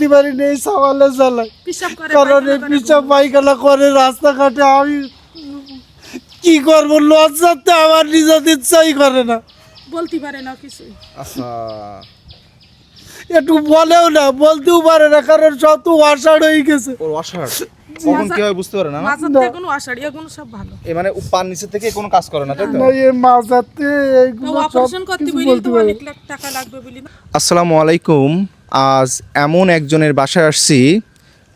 দিতে পারি না এই সামালে চালাই কারণ এই পায়খানা করে পায়খানা করে রাস্তাঘাটে আমি কি করব? লজ্জাতে আমার নিজের ইচ্ছাই করে না। বলতে পারে না কিছু। আচ্ছা। একটু বলেও না বলতেও পারে না কারণ সব তো অসাড় হয়ে গেছে। ওর অসাড়? কখন কি হয় বুঝতে পারে না না? থেকে কোনো আষাঢ়ি এগুলো সব ভালো। এ মানে পান নিচে থেকে কোনো কাজ করে না তাই তো? না এই মাঝাতে এইগুলো সব অপারেশন করতে বলি তো অনেক লাখ টাকা লাগবে বলি আসসালামু আলাইকুম। আজ এমন একজনের বাসায় আসছি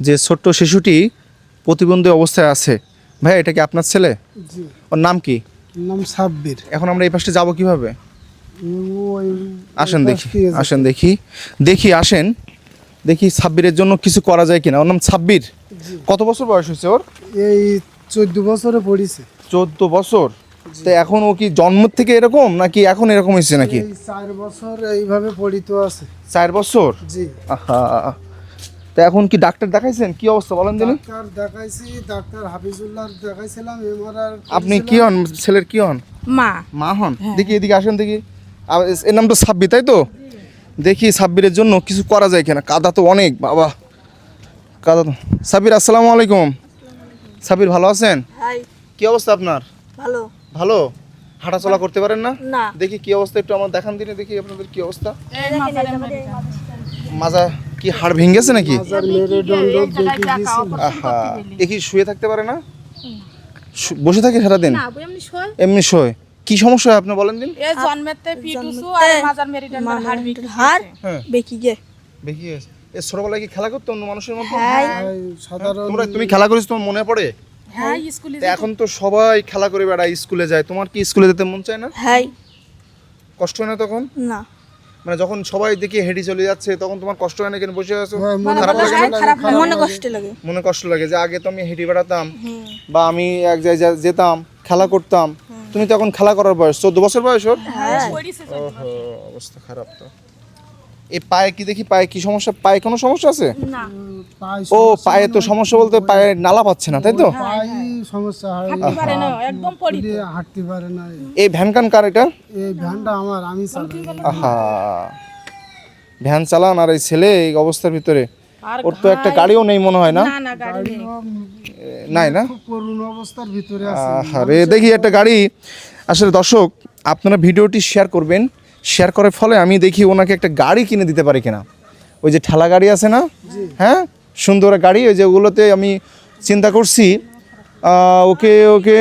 যে ছোট্ট শিশুটি প্রতিবন্ধী অবস্থায় আছে। ভাই এটা কি আপনার ছেলে? ওর নাম কি? নাম সাব্বির। এখন আমরা এই পাশে যাব কীভাবে? আসেন দেখি আসেন দেখি। দেখি আসেন। দেখি সাব্বিরের জন্য কিছু করা যায় কিনা। ওর নাম সাব্বির। কত বছর বয়স হয়েছে ওর? এই চোদ্দ বছরে পড়িছে। চোদ্দ বছর। তো এখন ও কি জন্ম থেকে এরকম নাকি এখন এরকম হয়েছে নাকি? চার বছর এইভাবে পড়িত আছে। চার বছর? জি। আহা। তো এখন কি ডাক্তার দেখাইছেন? কি অবস্থা বলেন দিন ডাক্তার দেখাইছি ডাক্তার হাফিজুল্লাহ দেখাইছিলাম এমআরআর আপনি কি হন? ছেলের কি হন? মা। মা হন? দেখি এদিকে আসেন দেখি। এর নাম তো সাব্বির তাই তো? দেখি সাব্বিরের জন্য কিছু করা যায় কিনা। কাদা তো অনেক বাবা। কাদা তো সাব্বির আসসালামু আলাইকুম। সাব্বির ভালো আছেন? হাই। কি অবস্থা আপনার? ভালো। ভালো? হাঁটাচলা করতে পারেন না? না। দেখি কি অবস্থা একটু আমার দেখান দিনে দেখি আপনাদের কি অবস্থা। মাজা কি হাড় ভেঙে গেছে নাকি দেখে গেছি আহা এ কি শুয়ে থাকতে পারে না? বসে থাকে সারাদিন? না বই এমনি শোয়। এমনি কি সমস্যা হয় আপনি বলেন দিন। এই জন্মেতে ফিটুসু আর মাজার মেরিডান্ডার হাড় হাড় হ্যাঁ। বেঁকে গে এ ছোটবেলায় কি খেলা করতো অন্য মানুষের মতো? হাই এই সাধারণ তোমরা তুমি খেলা করিস তোমার মনে পড়ে? হ্যাঁ স্কুলে তো এখন তো সবাই খেলা করে বেড়ায় স্কুলে যায়। তোমার কি স্কুলে যেতে মন চায় না? হাই কষ্ট হয় না তখন? না। মানে যখন সবাই দেখি হেঁটে চলে যাচ্ছে তখন তোমার কষ্ট হয় না কেন? বসে আছো? হ্যাঁ, মনে খারাপ লাগে না? খারাপ মনে কষ্ট লাগে। মনে কষ্ট লাগে যে আগে তো আমি হেঁটে বেড়াতাম বা আমি এক জায়গায় যেতাম খেলা করতাম। তুমি তো এখন খেলা করার বয়স চোদ্দ বছর বয়স ওর? পড়িছে অবস্থা খারাপ তো। এই পায়ে কি দেখি পায়ে কি সমস্যা? পায়ে কোনো সমস্যা আছে? না। ও পায়ে তো সমস্যা বলতে পায়ে নালা পাচ্ছে না তাই তো? পায়ে সমস্যা হয়। হাঁটতে পারে না একদম পড়ি হাঁটতে পারে না। এই ভ্যান কান কার এটা? এই ভ্যানটা আমার আমি চালাই। আহা। ভ্যান চালান আর এই ছেলে এই অবস্থার ভিতরে। ওর তো একটা গাড়িও নেই মনে হয় না? না না গাড়ি নেই। না? করুণ অবস্থার ভিতরে আছে। আরে দেখি একটা গাড়ি। আসলে দর্শক আপনারা ভিডিওটি শেয়ার করবেন। শেয়ার করার ফলে আমি দেখি ওনাকে একটা গাড়ি কিনে দিতে পারি কিনা। ওই যে ঠেলা গাড়ি আছে না? হ্যাঁ? সুন্দর গাড়ি ওই যে ওগুলোতে আমি চিন্তা করছি। ওকে ওকে।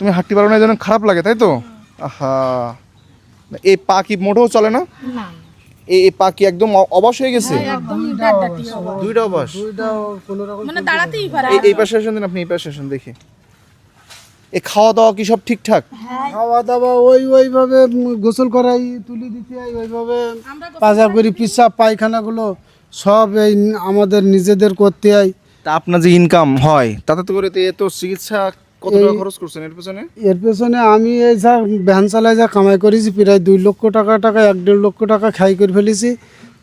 তুমি হাঁটতে পারো না জন্য খারাপ লাগে তাই তো? আহা। এই পা কি মোটেও চলে না? না। এই এই পা কি একদম অ- অবশ হয়ে গেছে? একদম দুইটা অবশ দুইটাও কোনো রকম মানে দাঁড়াতেই পারে এই এই পাশে আসেন আপনি এই পাশে আসেন দেখি। এই খাওয়া দাওয়া কি সব ঠিকঠাক? খাওয়া দাওয়া ওই ওইভাবে গোসল করাই তুলি দিতে হয় ওইভাবে পাজা করি পিসাব পায়খানাগুলো সব এই আমাদের নিজেদের করতে হয়। তা আপনার যে ইনকাম হয় তাতে তো করে তো এ তো চিকিৎসা কত টাকা খরচ করছেন এর পেছনে? এর পেছনে আমি এই যা ভ্যান চালায় যা কামাই করেছি প্রায় দুই লক্ষ টাকা টাকা এক দেড় লক্ষ টাকা খাই করে ফেলেছি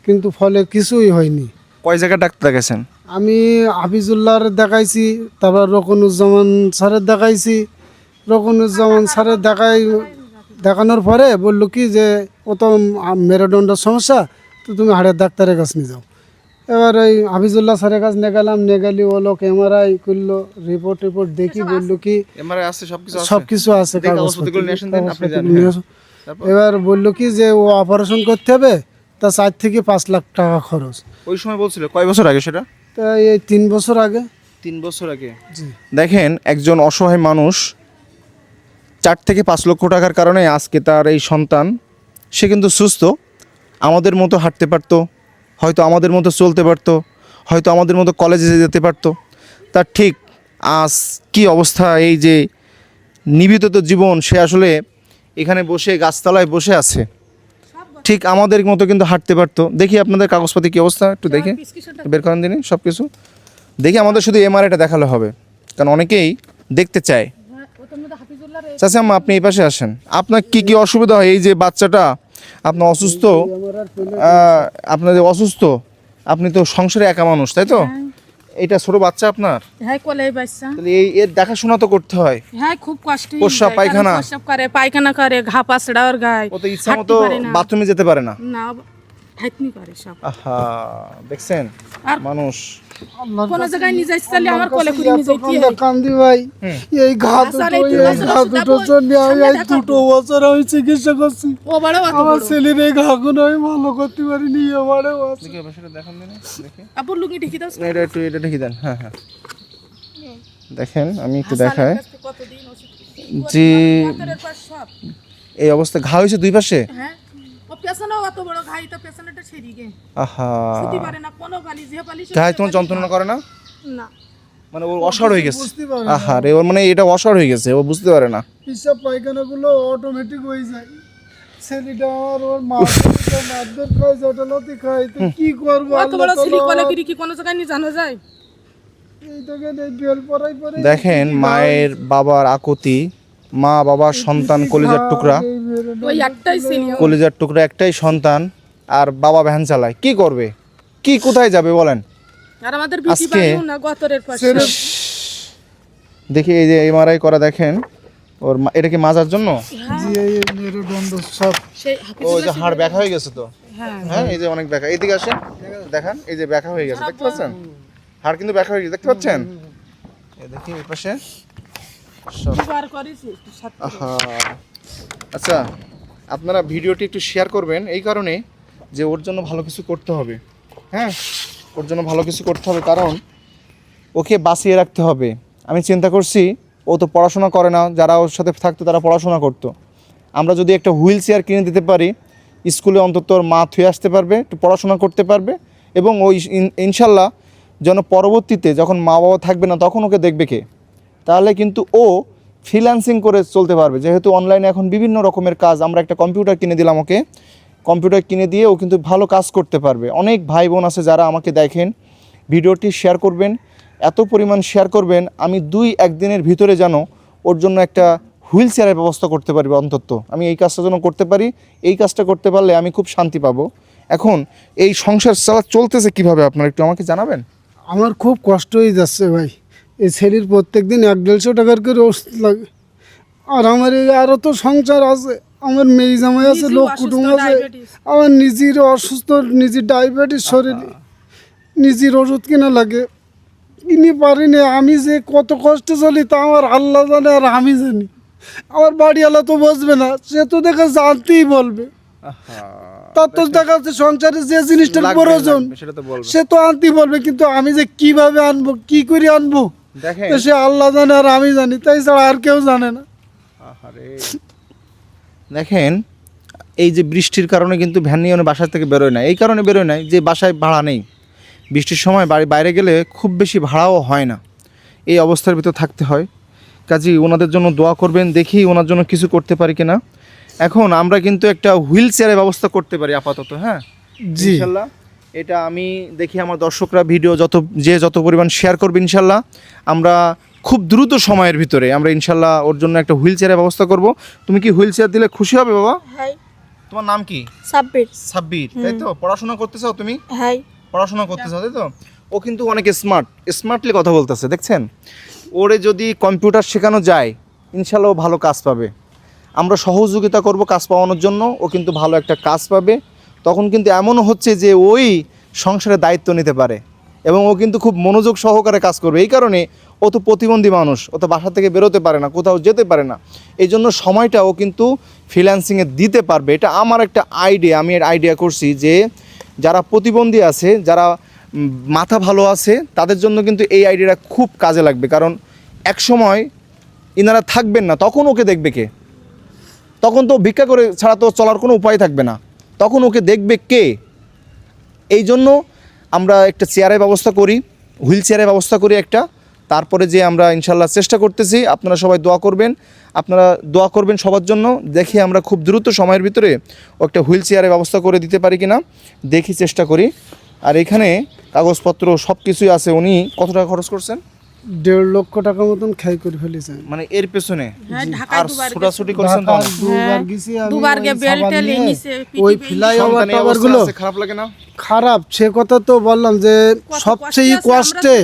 কিন্তু ফলে কিছুই হয়নি। কয় জায়গায় ডাক্তার দেখাইছেন? আমি হাফিজুল্লাহর দেখাইছি তারপর রকনুজ্জামান স্যারের দেখাইছি রকনুজ্জামান স্যারের দেখাই দেখানোর পরে বলল কি যে ও তো মেরুদণ্ডের সমস্যা তো তুমি হাড়ের ডাক্তারের কাছে নিয়ে যাও। এবার ওই হাফিজুল্লাহ স্যারের কাছে নিয়ে গেলাম নিয়ে গেলি ও লোক এমআরআই করল রিপোর্ট রিপোর্ট দেখি বলল কি সব কিছু আছে। এবার বলল কি যে ও অপারেশন করতে হবে তা চার থেকে পাঁচ লাখ টাকা খরচ। ওই সময় বলছিল কয় বছর আগে সেটা? তা এই তিন বছর আগে। তিন বছর আগে। দেখেন একজন অসহায় মানুষ চার থেকে পাঁচ লক্ষ টাকার কারণে আজকে তার এই সন্তান সে কিন্তু সুস্থ। আমাদের মতো হাঁটতে পারতো হয়তো আমাদের মতো চলতে পারতো হয়তো আমাদের মতো কলেজে যেতে পারতো। তার ঠিক আজ কি অবস্থা এই যে নিবেদিত জীবন সে আসলে এখানে বসে গাছতলায় বসে আছে। ঠিক আমাদের মতো কিন্তু হাঁটতে পারতো। দেখি আপনাদের কাগজপাতি কী অবস্থা একটু দেখে। বের করেন দিনই সব কিছু দেখি আমাদের শুধু এমআরআইটা দেখালে হবে। কারণ অনেকেই দেখতে চায় ও তো মধ্যে হাফিজুল্লাহর এই- চাচা আম্মা আপনি এই পাশে আসেন। আপনার কি কি অসুবিধা হয়? এই যে বাচ্চাটা আপনার অসুস্থ আপনার যে অসুস্থ আপনি তো সংসারে একা মানুষ তাই তো? এটা ছোট বাচ্চা আপনার? হ্যাঁ কোলে বাচ্চা। তাহলে এই এর দেখাশোনা তো করতে হয়। হ্যাঁ খুব কষ্ট প্রস্রাব, পায়খানা? করে পায়খানা করে ঘা পাছড়া ওর গায়ে ও তো ইচ্ছা মতো বাথরুমে যেতে পারে না। না হাইতনি করে সব। আহা দেখছেন? মানুষ। কোনো জায়গায় নিয়ে যাইতে চাইলে আমার কোলে করে নিয়ে যাইতে কান্দা কান্দি ভাই? এই ঘা দুটো এই এই ঘা বল, জন্য আমি দেখাবো। দুটো বছর আমি চিকিৎসা করছি। ও বড় আমার ছেলের এই ঘাগুলো আমি ভালো করতে পারিনি এবারে দেখি দেখান দিন দেখি। আপুর লুঙ্গি ঢেকে দাও। এটা একটু এটা ঢেকে দেন হ্যাঁ হ্যাঁ। দেখেন আমি একটু দেখাই। কতদিন যে এই অবস্থা ঘা হয়েছে দুই পাশে? হ্যাঁ। পেছনেও অত বড় ঘাই তো পেছনেটা ছেড়ে গে আহা। ছুটি পারে না কোনো বালি যে বালি তোমার যন্ত্রণা করে না? না। মানে অসাড় হয়ে গেছে। আহা রে ওর মানে এটা অসাড় হয়ে গেছে ও বুঝতে পারে না। পায়খানাগুলো অটোমেটিক হয়ে যায়। ছেলেটা ওর মা মারধর খায় জটলতি খায় তো কি করব? অত বড় আল্লাহ কোলে তাআলা কি কোনো জায়গায় নিয়ে জানা যায়? এই দেখেন মায়ের বাবার আকুতি মা বাবার সন্তান কলিজার টুকরা। ওই একটাই ছিলি কলিজার টুকরা একটাই সন্তান আর বাবা ভ্যান চালায়। কি করবে? কি কোথায় যাবে বলেন? আর আমাদের বিটি আজকে- বাড়িও না গতরের পাশে। দেখি এই যে এমআরআই করা দেখেন। ওর মা- এটা কি মাজার জন্য? জি এই মেরুদণ্ড সব। সেই ও যে হাড় ব্যাকা হয়ে গেছে তো? হ্যাঁ। হ্যাঁ এই যে অনেক ব্যাকা এইদিকে আসেন। দেখান এই যে ব্যাকা হয়ে গেছে। দেখতে পাচ্ছেন? হাড় কিন্তু ব্যাকা হয়ে গেছে। দেখতে পাচ্ছেন? এই দেখি এই পাশে। সব আচ্ছা আপনারা ভিডিওটি একটু শেয়ার করবেন এই কারণে যে ওর জন্য ভালো কিছু করতে হবে। হ্যাঁ ওর জন্য ভালো কিছু করতে হবে কারণ ওকে বাঁচিয়ে রাখতে হবে। আমি চিন্তা করছি, ও তো পড়াশোনা করে না, যারা ওর সাথে থাকতো তারা পড়াশোনা করতো। আমরা যদি একটা হুইল চেয়ার কিনে দিতে পারি, স্কুলে অন্তত ওর মা থুয়ে আসতে পারবে, একটু পড়াশোনা করতে পারবে এবং ওই ইনশাল্লাহ যেন পরবর্তীতে যখন মা বাবা থাকবে না, তখন ওকে দেখবে কে? তাহলে কিন্তু ও ফ্রিল্যান্সিং করে চলতে পারবে। যেহেতু অনলাইনে এখন বিভিন্ন রকমের কাজ, আমরা একটা কম্পিউটার কিনে দিলাম ওকে। কম্পিউটার কিনে দিয়ে ও কিন্তু ভালো কাজ করতে পারবে। অনেক ভাই বোন আছে যারা আমাকে দেখেন, ভিডিওটি শেয়ার করবেন, এত পরিমাণ শেয়ার করবেন, আমি দুই একদিনের ভিতরে যেন ওর জন্য একটা হুইল চেয়ারের ব্যবস্থা করতে পারবে অন্তত। আমি এই কাজটা যেন করতে পারি, এই কাজটা করতে পারলে আমি খুব শান্তি পাবো। এখন এই সংসার চালা চলতেছে কীভাবে, আপনারা একটু আমাকে জানাবেন? আমার খুব কষ্ট হয়ে যাচ্ছে ভাই। এই ছেলের প্রত্যেক দিন এক দেড়শো টাকার করে ওষুধ লাগে। আর আমার এই আরও তো সংসার আছে। আমার মেয়ে জামাই আছে লোক কুটুম আছে। আমার নিজের অসুস্থ নিজের ডায়াবেটিস শরীরে নিজের ওষুধ কিনা লাগে। কিনে পারিনি আমি যে কত কষ্টে চলি তা আমার আল্লাহ জানে আর আমি জানি। আমার বাড়িওয়ালা তো বসবে না সে তো দেখে জানতেই বলবে। তার তো দেখা যাচ্ছে সংসারে যে জিনিসটার প্রয়োজন সে তো আনতেই বলবে কিন্তু আমি যে কীভাবে আনব কি করে আনব? তো সে আল্লাহ জানে আর আমি জানি তাই ছাড়া আর কেউ জানে না। দেখেন এই যে বৃষ্টির কারণে কিন্তু ভ্যান নিয়ে বাসা থেকে বেরোয় না। এই কারণে বেরোয় না যে বাসায় ভাড়া নেই। বৃষ্টির সময় বাড়ি বাইরে গেলে খুব বেশি ভাড়াও হয় না। এই অবস্থার ভিতর থাকতে হয়। কাজেই ওনাদের জন্য দোয়া করবেন দেখি ওনার জন্য কিছু করতে পারি কিনা। এখন আমরা কিন্তু একটা হুইল চেয়ারের ব্যবস্থা করতে পারি আপাতত হ্যাঁ? জি। ইনশাল্লাহ। এটা আমি দেখি আমার দর্শকরা ভিডিও যত যে যত পরিমাণ শেয়ার করবে ইনশাল্লাহ আমরা খুব দ্রুত সময়ের ভিতরে আমরা ইনশাল্লাহ ওর জন্য একটা হুইল চেয়ারের ব্যবস্থা করব। তুমি কি হুইল চেয়ার দিলে খুশি হবে বাবা? তোমার নাম কি? সাব্বির। সাব্বির তাই তো? পড়াশোনা করতে চাও তুমি? হাই। পড়াশোনা করতে চাও তাই তো? ও কিন্তু অনেক স্মার্ট স্মার্টলি কথা বলতেছে দেখছেন? ওরে যদি কম্পিউটার শেখানো যায় ইনশাল্লাহ ও ভালো কাজ পাবে। আমরা সহযোগিতা করব কাজ পাওয়ানোর জন্য ও কিন্তু ভালো একটা কাজ পাবে। তখন কিন্তু এমনও হচ্ছে যে ওই সংসারের দায়িত্ব নিতে পারে এবং ও কিন্তু খুব মনোযোগ সহকারে কাজ করবে। এই কারণে ও তো প্রতিবন্ধী মানুষ, ও তো বাসা থেকে বেরোতে পারে না, কোথাও যেতে পারে না। এই জন্য সময়টা ও কিন্তু ফ্রিল্যান্সিংয়ে দিতে পারবে। এটা আমার একটা আইডিয়া আমি এর আইডিয়া করছি যে যারা প্রতিবন্ধী আছে, যারা মাথা ভালো আছে, তাদের জন্য কিন্তু এই আইডিয়াটা খুব কাজে লাগবে। কারণ এক সময় ইনারা থাকবেন না, তখন ওকে দেখবে কে? তখন তো ভিক্ষা করে ছাড়া তো চলার কোনো উপায় থাকবে না। তখন ওকে দেখবে কে? এই জন্য আমরা একটা চেয়ারের ব্যবস্থা করি, হুইল চেয়ারের ব্যবস্থা করি একটা। তারপরে যে আমরা ইনশাল্লাহ চেষ্টা করতেছি, আপনারা সবাই দোয়া করবেন। আপনারা দোয়া করবেন সবার জন্য, দেখি আমরা খুব দ্রুত সময়ের ভিতরে একটা হুইল চেয়ারের ব্যবস্থা করে দিতে পারি কিনা। দেখি চেষ্টা করি। আর এখানে কাগজপত্র সব কিছুই আছে। উনি কত টাকা খরচ করছেন? দেড় লক্ষ টাকা মতন খাই করে ফেলেছে মানে এর পেছনে? হ্যাঁ আর ছোটাছুটি করছেন তো দুবার গেছি আমি দুবার ওই গে বেল সাবান টেল নিয়ে। নিছে ওই অবস্থায়গুলো খারাপ লাগে না? খারাপ। সে কথা তো বললাম যে সবচেয়ে কষ্টে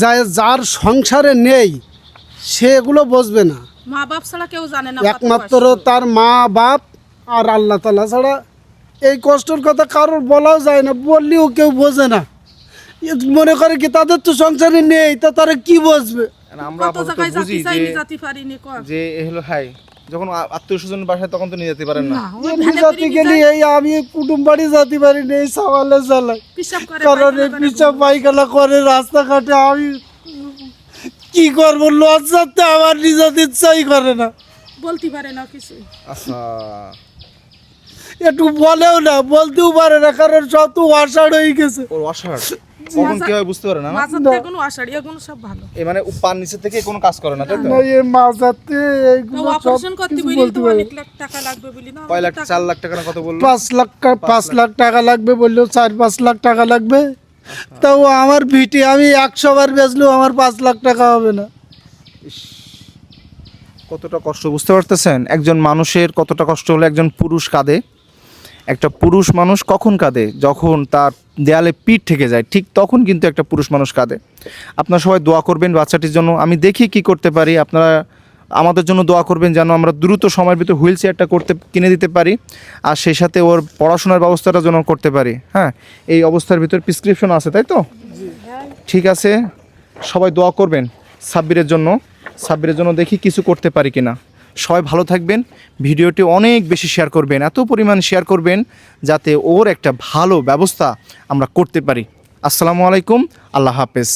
যা যার সংসারে নেই সে এগুলো বসবে না। মা বাপ ছাড়া কেউ জানে না একমাত্র তার মা বাপ আর আল্লাহ তালা ছাড়া। এই কষ্টের কথা কারোর বলাও যায় না বললেও কেউ বোঝে না। মনে করে কি তাদের তো সংসারে নেই তা তারা কি বসবে আমরা আপাতত বুঝি যে হলো হাই যখন আত্মীয় স্বজন বাসায় তখন তো নিয়ে যেতে পারেন না। জাতি গেলি এই আমি কুটুম বাড়ি যেতে পারি না এই কারণ এই পায়খানা করে পায়খানা করে রাস্তাঘাটে আমি কি করব? লজ্জাতে আমার নিজের ইচ্ছাই করে না। বলতে পারে না কিছু। আচ্ছা। একটু বলেও না বলতেও পারে না কারণ সব তো অসাড় হয়ে গেছে। ওর অসাড়? কখন কি হয় বুঝতে পারে না কোনো আষাঢ়ি এগুলো সব ভালো। এ মানে পার নিচে থেকে কোনো কাজ করে না তাই তো? না এই মাঝাতে এইগুলো সব অপারেশন করতে বলি তো অনেক লাখ টাকা লাগবে বলি না কয় লাখ চার লাখ টাকা না কত বলল? পাঁচ লাখ টা- পাঁচ লাখ। টাকা লাগবে বললেও চার পাঁচ লাখ টাকা লাগবে। তাও আমার ভিটি আমি একশো বার বেচলেও আমার পাঁচ লাখ টাকা হবে না। কতটা কষ্ট বুঝতে পারতেছেন? একজন মানুষের কতটা কষ্ট হলে একজন পুরুষ কাঁদে? একটা পুরুষ মানুষ কখন কাঁদে? যখন তার দেয়ালে পিঠ থেকে যায়, ঠিক তখন কিন্তু একটা পুরুষ মানুষ কাঁদে। আপনারা সবাই দোয়া করবেন বাচ্চাটির জন্য। আমি দেখি কি করতে পারি। আপনারা আমাদের জন্য দোয়া করবেন যেন আমরা দ্রুত সময়ের ভিতরে হুইল চেয়ারটা করতে, কিনে দিতে পারি। আর সেই সাথে ওর পড়াশোনার ব্যবস্থাটা যেন করতে পারি। হ্যাঁ এই অবস্থার ভিতর প্রেসক্রিপশন আছে, তাই তো? ঠিক আছে। সবাই দোয়া করবেন সাব্বিরের জন্য। সাব্বিরের জন্য দেখি কিছু করতে পারি কিনা। সবাই ভালো থাকবেন, ভিডিওটি অনেক বেশি শেয়ার করবেন, এত পরিমাণ শেয়ার করবেন যাতে ওর একটা ভালো ব্যবস্থা আমরা করতে পারি। আসসালামু আলাইকুম, আল্লাহ হাফেজ।